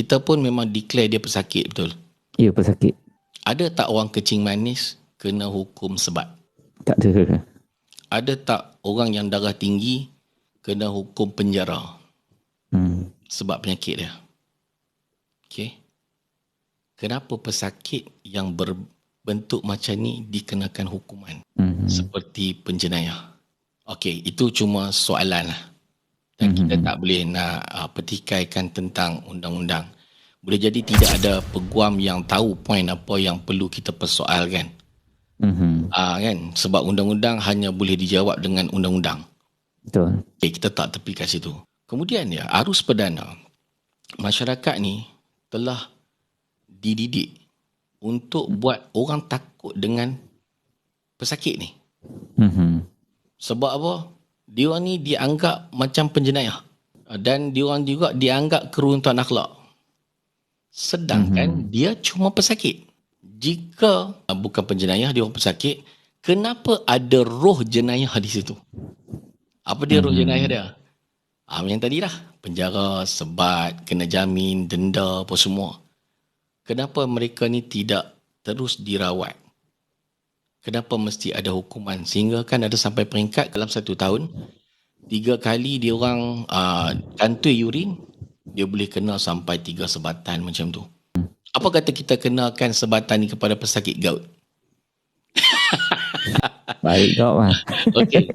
Kita pun memang declare dia pesakit betul. Ya, pesakit. Ada tak orang kecing manis kena hukum sebat? Tak ada. Ada tak orang yang darah tinggi kena hukum penjara Hmm. sebab penyakit dia? Okey. Kenapa pesakit yang berbentuk macam ni dikenakan hukuman Hmm. seperti penjenayah? Okey, itu cuma soalan lah. Dan kita tak boleh nak uh, petikaikan tentang undang-undang. Boleh jadi tidak ada peguam yang tahu poin apa yang perlu kita persoalkan. Hmm. Ah kan sebab undang-undang hanya boleh dijawab dengan undang-undang. Betul. Okay, kita tak tepi kat situ. Kemudian ya, arus perdana. Masyarakat ni telah dididik untuk buat orang takut dengan pesakit ni. Hmm. Sebab apa? Dia orang ni dianggap macam penjenayah. Dan dia orang juga dianggap keruntuhan akhlak. Sedangkan mm-hmm. dia cuma pesakit. Jika ah, bukan penjenayah, dia orang pesakit, kenapa ada roh jenayah di situ? Apa dia mm-hmm. roh jenayah dia? Ah, yang tadi lah. Penjara, sebat, kena jamin, denda, apa semua. Kenapa mereka ni tidak terus dirawat? Kenapa mesti ada hukuman? Sehingga kan ada sampai peringkat dalam satu tahun, tiga kali dia orang uh, kantoi urin, dia boleh kena sampai tiga sebatan macam tu. Apa kata kita kenakan sebatan ni kepada pesakit gout? Baik kau mah. Okey.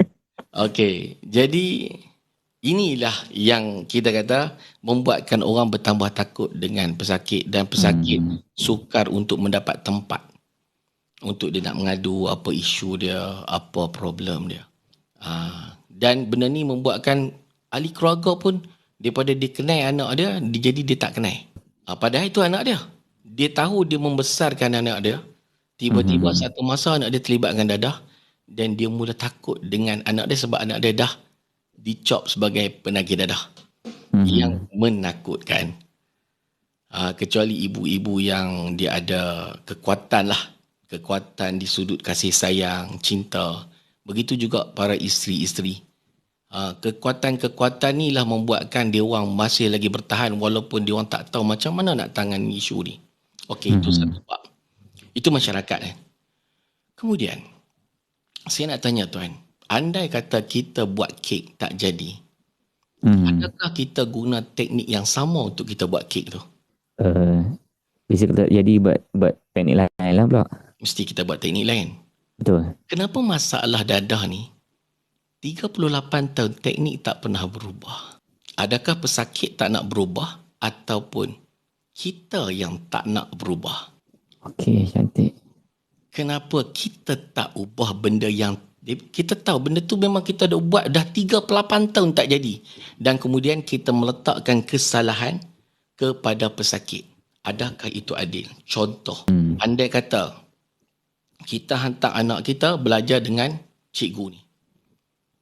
Okey. Jadi inilah yang kita kata membuatkan orang bertambah takut dengan pesakit dan pesakit hmm. sukar untuk mendapat tempat untuk dia nak mengadu apa isu dia, apa problem dia. Ha, dan benda ni membuatkan ahli keluarga pun daripada dia kenal anak dia, dia jadi dia tak kenal. Ha, padahal itu anak dia. Dia tahu dia membesarkan anak dia. Tiba-tiba mm-hmm. satu masa anak dia terlibatkan dadah dan dia mula takut dengan anak dia sebab anak dia dah dicop sebagai penagih dadah. Mm-hmm. Yang menakutkan. Ha, kecuali ibu-ibu yang dia ada kekuatan lah kekuatan di sudut kasih sayang, cinta. Begitu juga para isteri-isteri. Ha, kekuatan-kekuatan ni lah membuatkan dia orang masih lagi bertahan walaupun dia orang tak tahu macam mana nak tangani isu ni. Okey, mm-hmm. itu satu bab. Itu masyarakat eh. Kemudian, saya nak tanya tuan, andai kata kita buat kek tak jadi, mm-hmm. adakah kita guna teknik yang sama untuk kita buat kek tu? Uh, bisa tak jadi buat buat teknik lain lah pula. Mesti kita buat teknik lain. Betul. Kenapa masalah dadah ni 38 tahun teknik tak pernah berubah? Adakah pesakit tak nak berubah ataupun kita yang tak nak berubah? Okey, cantik. Kenapa kita tak ubah benda yang kita tahu benda tu memang kita dah buat dah 38 tahun tak jadi dan kemudian kita meletakkan kesalahan kepada pesakit. Adakah itu adil? Contoh, hmm. andai kata kita hantar anak kita belajar dengan cikgu ni.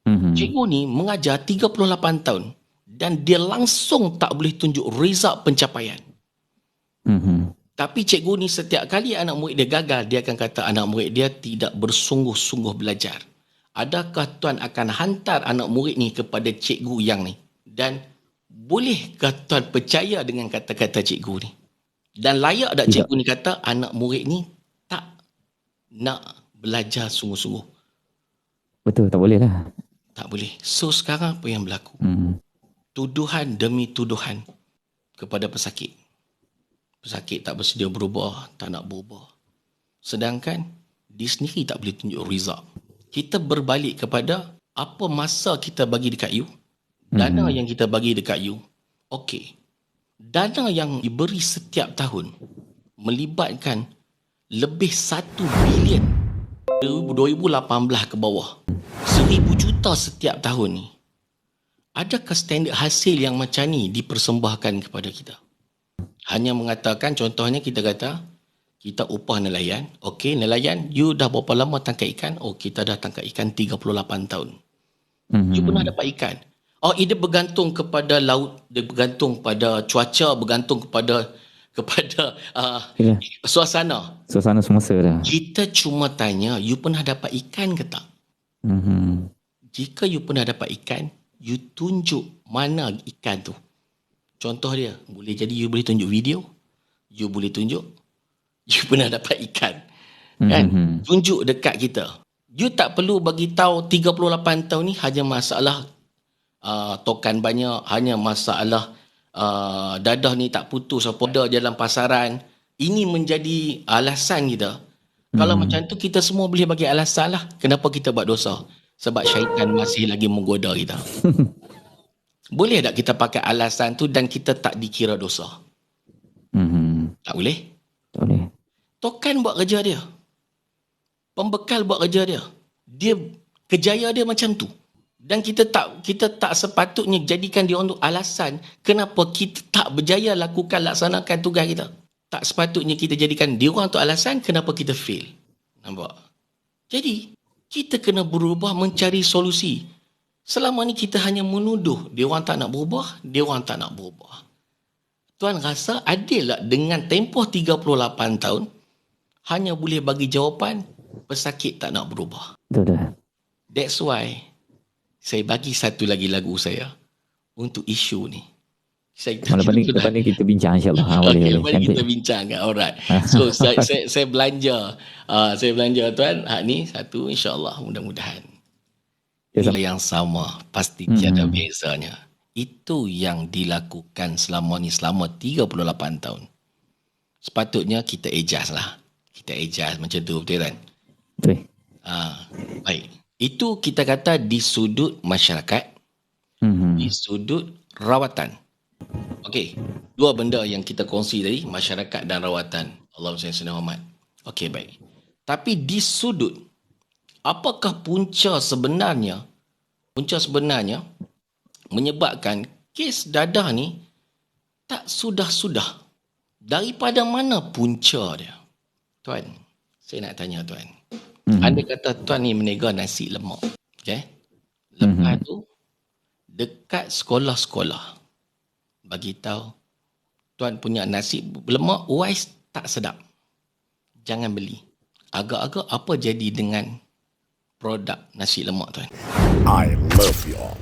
Mm-hmm. Cikgu ni mengajar 38 tahun dan dia langsung tak boleh tunjuk result pencapaian. Mm-hmm. Tapi cikgu ni setiap kali anak murid dia gagal, dia akan kata anak murid dia tidak bersungguh-sungguh belajar. Adakah tuan akan hantar anak murid ni kepada cikgu yang ni? Dan bolehkah tuan percaya dengan kata-kata cikgu ni? Dan layak tak cikgu ni kata anak murid ni nak belajar sungguh-sungguh. Betul, tak boleh lah. Tak boleh. So sekarang apa yang berlaku? Hmm. Tuduhan demi tuduhan kepada pesakit. Pesakit tak bersedia berubah, tak nak berubah. Sedangkan dia sendiri tak boleh tunjuk result. Kita berbalik kepada apa masa kita bagi dekat you, dana hmm. yang kita bagi dekat you, okey. Dana yang diberi setiap tahun melibatkan lebih 1 bilion 2018 ke bawah. 1000 juta setiap tahun ni. Adakah standard hasil yang macam ni dipersembahkan kepada kita? Hanya mengatakan contohnya kita kata kita upah nelayan. Okey nelayan you dah berapa lama tangkap ikan? Oh kita dah tangkap ikan 38 tahun. Mm-hmm. you pernah dapat ikan? Oh ini bergantung kepada laut dia bergantung pada cuaca bergantung kepada kepada uh, suasana. Suasana semasa dah. Kita cuma tanya, you pernah dapat ikan ke tak? Mm-hmm. Jika you pernah dapat ikan, you tunjuk mana ikan tu. Contoh dia, boleh jadi you boleh tunjuk video, you boleh tunjuk, you pernah dapat ikan. Kan? Mhm. Tunjuk dekat kita. You tak perlu bagi tahu 38 tahun ni hanya masalah uh, tokan banyak, hanya masalah uh, dadah ni tak putus apa ada dalam pasaran. Ini menjadi alasan kita. Kalau macam tu kita semua boleh bagi alasan lah kenapa kita buat dosa. Sebab syaitan masih lagi menggoda kita. boleh tak kita pakai alasan tu dan kita tak dikira dosa? Mhm. Tak boleh. Tak boleh. Tokan buat kerja dia. Pembekal buat kerja dia. Dia kejaya dia macam tu. Dan kita tak kita tak sepatutnya jadikan dia untuk alasan kenapa kita tak berjaya lakukan laksanakan tugas kita. Tak sepatutnya kita jadikan dia orang untuk alasan kenapa kita fail. Nampak? Jadi, kita kena berubah mencari solusi. Selama ni kita hanya menuduh dia orang tak nak berubah, dia orang tak nak berubah. Tuan rasa adil tak dengan tempoh 38 tahun hanya boleh bagi jawapan pesakit tak nak berubah. Betul-betul. That's why saya bagi satu lagi lagu saya untuk isu ni. Saya Lepas ni, lepas ni kita bincang insyaAllah. Ha, boleh, Okay, boleh. lepas ni kita bincang kan. Alright. So saya, saya, saya belanja. Uh, saya belanja tuan. Hak ni satu insyaAllah mudah-mudahan. Ya, Nilai yang sama. Pasti Hmm. tiada bezanya. Itu yang dilakukan selama ni selama 38 tahun. Sepatutnya kita adjust lah. Kita adjust macam tu betul kan? Betul. Ah, baik. Itu kita kata di sudut masyarakat, Mhm. di sudut rawatan. Okey, dua benda yang kita kongsi tadi, masyarakat dan rawatan. Allah SWT Muhammad. Okey, baik. Tapi di sudut, apakah punca sebenarnya, punca sebenarnya menyebabkan kes dadah ni tak sudah-sudah. Daripada mana punca dia? Tuan, saya nak tanya tuan. Mhm. Anda kata tuan ni menega nasi lemak. Okay? Lepas tu, dekat sekolah-sekolah, bagi tahu tuan punya nasi lemak wise tak sedap. Jangan beli. Agak-agak apa jadi dengan produk nasi lemak tuan? I love y'all.